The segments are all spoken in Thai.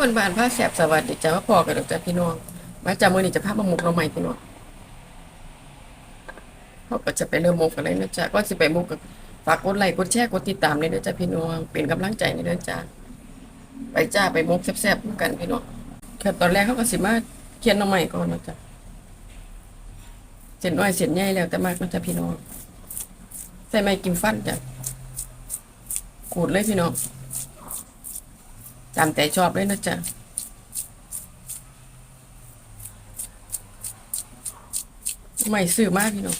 คนบ้านผ้าแสบสวัสดีจ้าว่าพอกันดอกจ้าพี่น้องมาจามือนี่จะพามาหมกเราใหม่พี่น้องเขาก็จะไปเริ่มหมกกันเลยนะจ๊ะก็จะไปหมกกับฝากกดไลค์กดแชร์กดติดตามเลยนะจ๊ะพี่น้องเป็นกำลังใจในเด้อจ้าไปจ้าไปหมกแซ่บๆกันพี่น้องแค่ตอนแรกเขาก็สิมาเขียนเราใหม่ก่อนนะจ๊ะเส้นน้อยเส้นใหญ่แล้วแต่มากนะจ๊ะพี่น้องใส่ไม้กิมฟันจ้ะขูดเลยพี่น้อง ตามใจชอบเลยนะจ๊ะไม่ซื้อมากพี่น้อง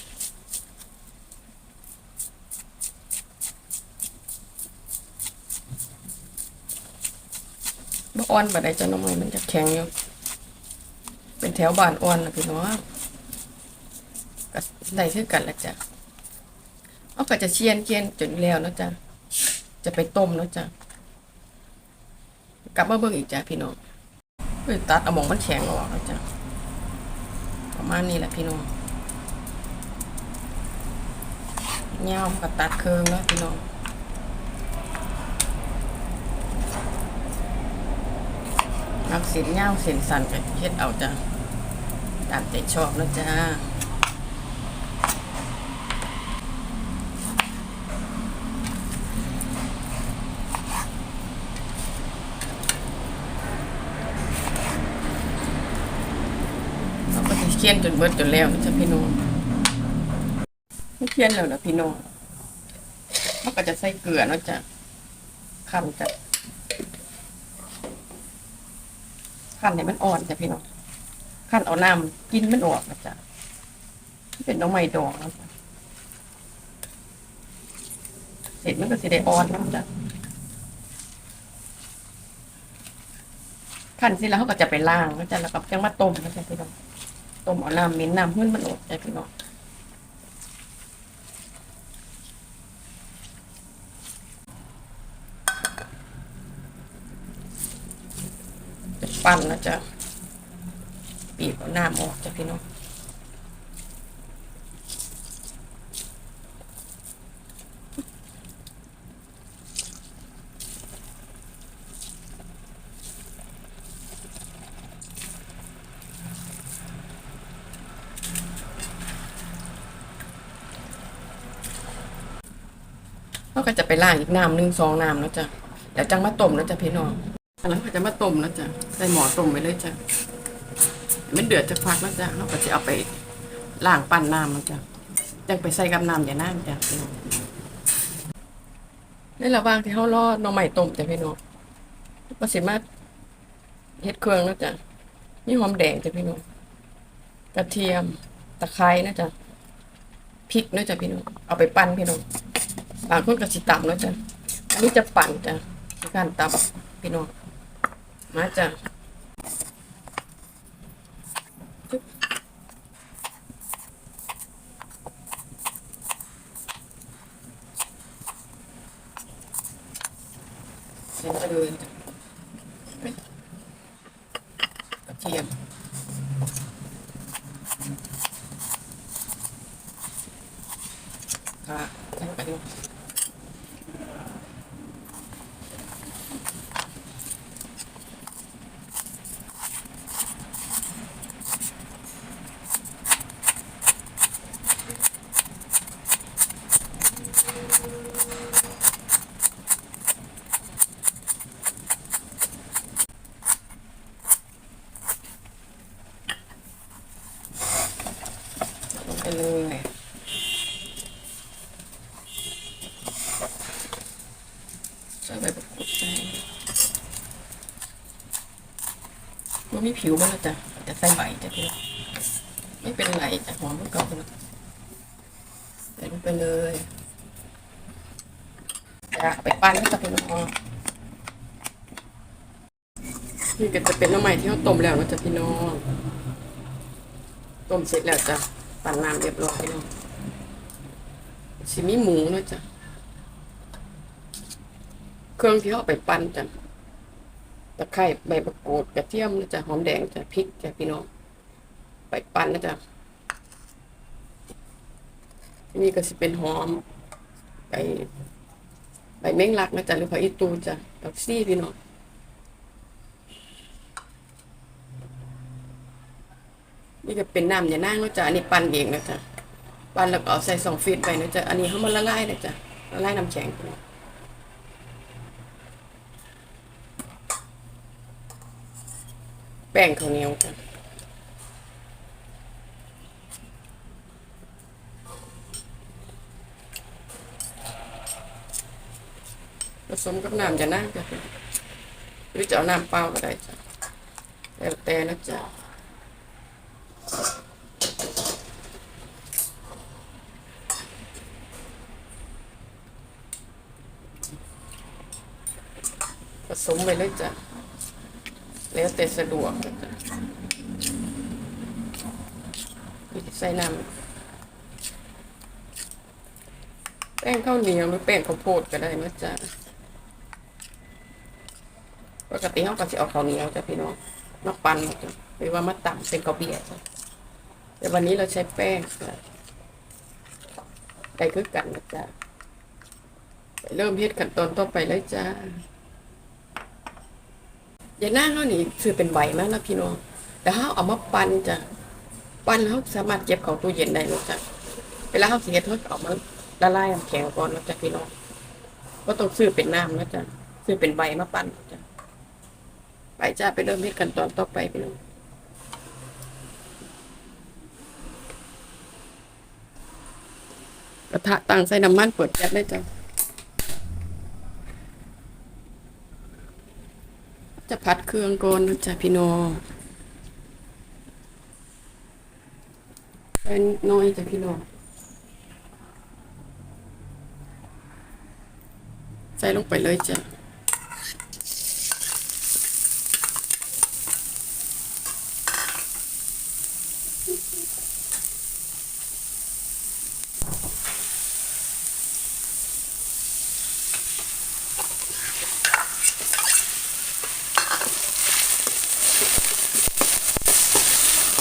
บ่อ่อนบ่ได้จ้ะน้องใหม่มันจะแข็งอยู่ เป็นแถวบ้านอ่อนนะพี่น้องก็ได้คือกันละจ้ะเอาก็จะเชียนเกียนจนแล้วนะจ๊ะจะไปต้มนะจ๊ะ ลับมาเบิ่งอีกจ้ะพี่น้องเฮ้ยตัดเอามองมันแข็งออกแล้วจ้ะประมาณนี้แหละพี่น้องเงาก็ตัดเครื่องแล้วพี่น้องมักเส้นเงาเส้นสันก็เฮ็ดเอาจ้ะตามใจชอบนะจ้า เคี่ยนจนเบิดจนแล้วจ๊ะพี่น้องไม่เคียนแล้วนะพี่น้องเราก็จะใส่เกลือเนาะจ๊ะขั้นจ้ะขั้นให้มันอ่อนจ้ะพี่น้องขั้นเอาน้ำกินมันออกนะจ๊ะเป็นน้องไม้ดองนะจ๊ะเสร็จมันก็สิได้อ่อนนะจ๊ะขั้นสิแล้วเขาก็จะไปล้างนะจ๊ะแล้วก็ยังมาต้มนะจ๊ะพี่น้อง ต้มเอาน้ำมิ้นน้ำขึ้นมันอดใจพี่น้องเป็นปั้นนะจ๊ะปีบเอาน้ำออกจ้ะพี่น้อง เขาก็จะไปล้างอีกน้ำหนึ่งสองน้ำนะจ๊ะเดี๋ยวจังมาต้มนะจ๊ะพี่น้องอันนั้นก็จะมาต้มนะจ๊ะใส่หม้อต้มไปเลยจ้ะมันเดือดจะฟักนะจ๊ะเขาก็จะเอาไปล้างปั้นน้ำนะจ๊ะจังไปใส่กับน้ำอย่าน้ำจ้ะพี่น้องในระหว่างที่เขารอหน่อไม้ต้มจ้ะพี่น้องก็สิมาเฮ็ดเครื่องนะจ๊ะมีหอมแดงจ้ะพี่น้องกระเทียมตะไคร้นะจ๊ะพริกนะจ๊ะพี่น้องเอาไปปั้นพี่น้อง บางคนก็สิตำเนาะจ้ะอันนี้จะปั่นจ้ะการตำพี่น้องมาจ้ะจึ๊บเสร็จไปเลยจ้ะกระเทียมค่ะใส่ไปดู ลงไปเลยใส่ใบประกรูดไป มันมีผิวมันแล้วจ้ะจะใส่ใบจ้ะพี่ไม่เป็นไรจ้ะหอมมันเก่าแล้วใส่ลงไปเลยจะไปปั้นแล้วจะพี่น้องนี่ก็จะเป็นน้ำใหม่ที่เราต้มแล้วนะจ้ะพี่น้องต้มเสร็จแล้วจ้ะปั่นน้ำเรียบร้อยแล้วสิมีหมูนะจ๊ะ เครื่องที่เขาไปปั้นจ้ะตะไคร่ใบมะกรูดกระเทียมจะหอมแดงจะพริกจะพี่น้องไปปั้นนะจ๊ะนี่ก็จะเป็นหอมไปใบเม้งลักนะจ๊ะหรือผักอีตูจ้ะผักซี่พี่น้องนี่ก็เป็นน้ำอย่านั่งนะจ๊ะอันนี้ปั้นเองนะจ๊ะปั้นแล้วก็เอาใส่สองฟิดไปนะจ๊ะอันนี้เขามาละลายนะจ๊ะละลายน้ำแข็ง แป้งข้าวเหนียวจ้ะผสมกับน้ำจะนั่งจ้ะหรือจะเอาน้ำเปล่าก็ได้จ้ะแล้วแต่นะจ๊ะผสมไปเลยจ้ะ แล้วแต่สะดวกนจะใส่น้ำแป้งข้าวเหนียวหรือแป้งข้าวโพดก็ได้นะจ๊ะปกติเขาก็จะเอาข้าวเหนียวจ้ะพี่น้องมาปั่นจ้ะหรือว่ามาตำเป็นข้าวเบียร์จ้ะแต่วันนี้เราใช้แป้งจ้ะไก่คือกันนะจ๊ะไปเริ่มเฮ็ดขั้นตอนต่อไปเลยจ้า อย่าหน้าเขานี่ซื้อเป็นใบมาแล้วพี่น้องแต่เขาเอามาปั่นจ้ะปั่นเขาสามารถเก็บเขาตู้เย็นได้เลยจ้ะเวลาเขาเสียทอดเอามาละลายน้ำแข็งก่อนแล้วจ้ะพี่น้องก็ต้องซื้อเป็นน้ำนะจ้ะซื้อเป็นใบมาปั่นจ้ะไปจ้าไปเริ่มเฮ็ดขั้นตอนต่อไปพี่น้องกระทะตั้งใส่น้ำมันเปิดแก๊สได้จ้ะ จะพัดเครื่องก่อนจ้ะพี่น้องเป็นน้อยจ้ะพี่น้องใส่ลงไปเลยจ้ะ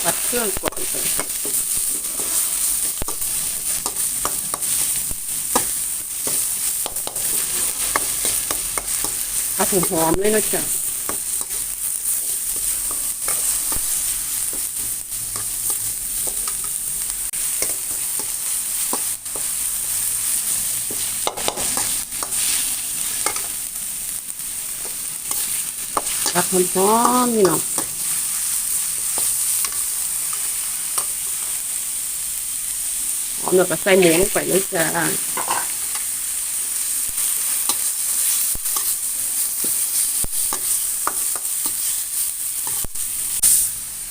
พัดเครื่องก่อนจ้ะผัดหอมๆเลยนะจ๊ะผัดหอมๆนี่เนาะ อมแล้วก็ใส่หมูลงไปเลยจ้า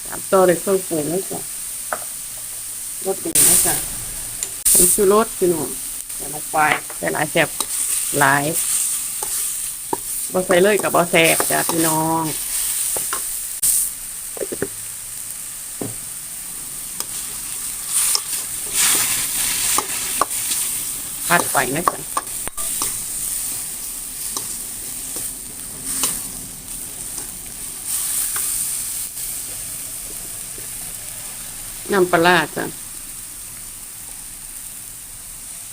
ตามต่อเลยเครื่องปรุงนะจ๊ะรสดีนะจ๊ะผงชูรสพี่น้องใส่ลงไปใส่หลายแซ่บหลายบ่ใส่เลยกับบ่แซ่บจ้ะพี่น้อง พัดไปนะจ๊ะน้ำปลาจ้ะ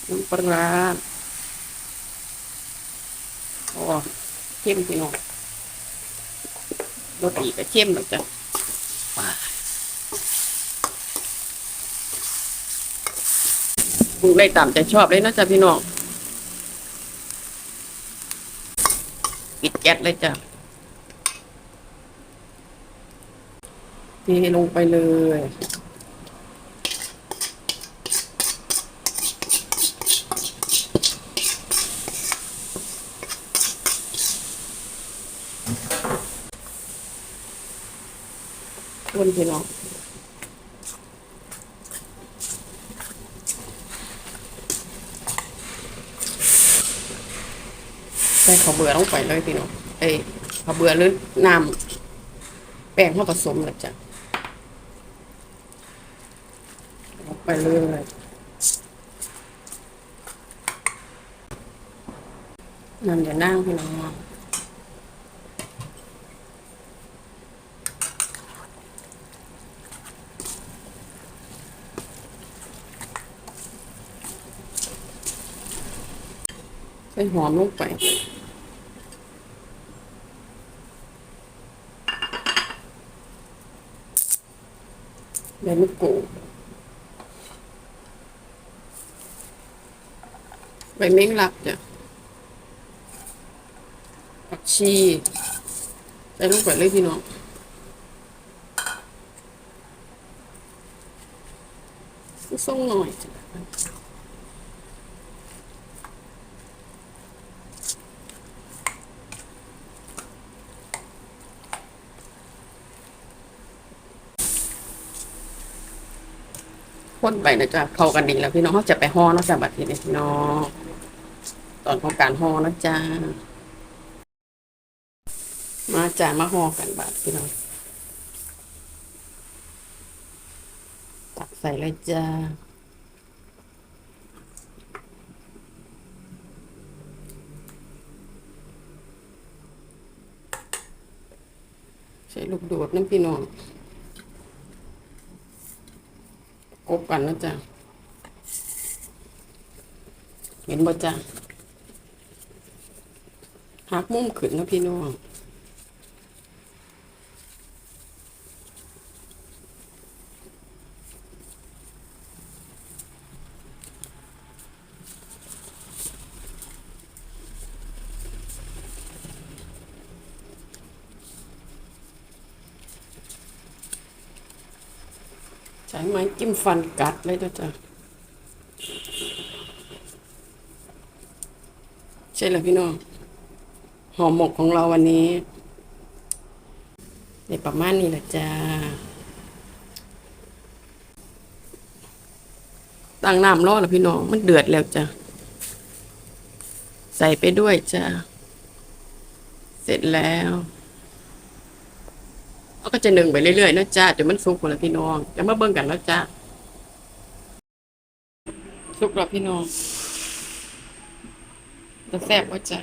น้ำปลาโอ้เข้มพี่น้องรสดีก็เข้มแล้วจ้ะว้า ปรุงได้ตามใจชอบเลยนะจ๊ะพี่น้องปิดแก๊สเลยจ้ะเทลงไปเลยคนพี่น้อง ใส่ข้าวเบื่อลงไปเลยพี่น้องเอ้ยข้าวเบื่อหรือน้ำแป้งเข้าผสมเลยจ้ะลงไปเลยน้ำอย่านั่งพี่น้องใส่หอมลงไป ใบมะกรูดใบเม้งลักจ้ะผักชีใส่ลงไปเลยพี่น้องส่งหน่อยจ้ะ คนไปนะจ๊ะเข้ากันดีแล้วพี่น้องเขาจะไปห่อเนาะจ้ะบัดทีนี้พี่น้องตอนของการห่อนะจ๊ะมาจ้ะมาห่อกันบัดพี่น้องตักใส่เลยจ้าใส่ลูกโดดน้ำพี่น้องก บกันนะจ๊ะเห็นบ่จ้ะหักมุมขึ้นนะพี่น้อง ใช้ไม้จิ้มฟันกัดเลยจ๊ะใช่แล้วพี่น้องห่อหมกของเราวันนี้ในประมาณนี้แหละจ้า ตั้งน้ำร้อนแล้วพี่น้อง มันเดือดแล้วจ้ะ ใส่ไปด้วยจ้ะเสร็จแล้ว ก็จะหนึ่งไปเรื่อยๆนะจ้าเดี๋ยวมันสุกหมดแล้วพี่น้องจะมาเบิ่งกันแล้วจ้าสุกแล้วพี่น้องจะแซ่บว่าจ้า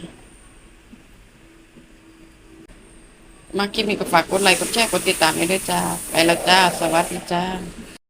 มาคลิปนี้ก็ฝากกดไลค์กดแชร์กดติดตามให้ด้วยจ้าไปแล้วจ้า สวัสดีจ้า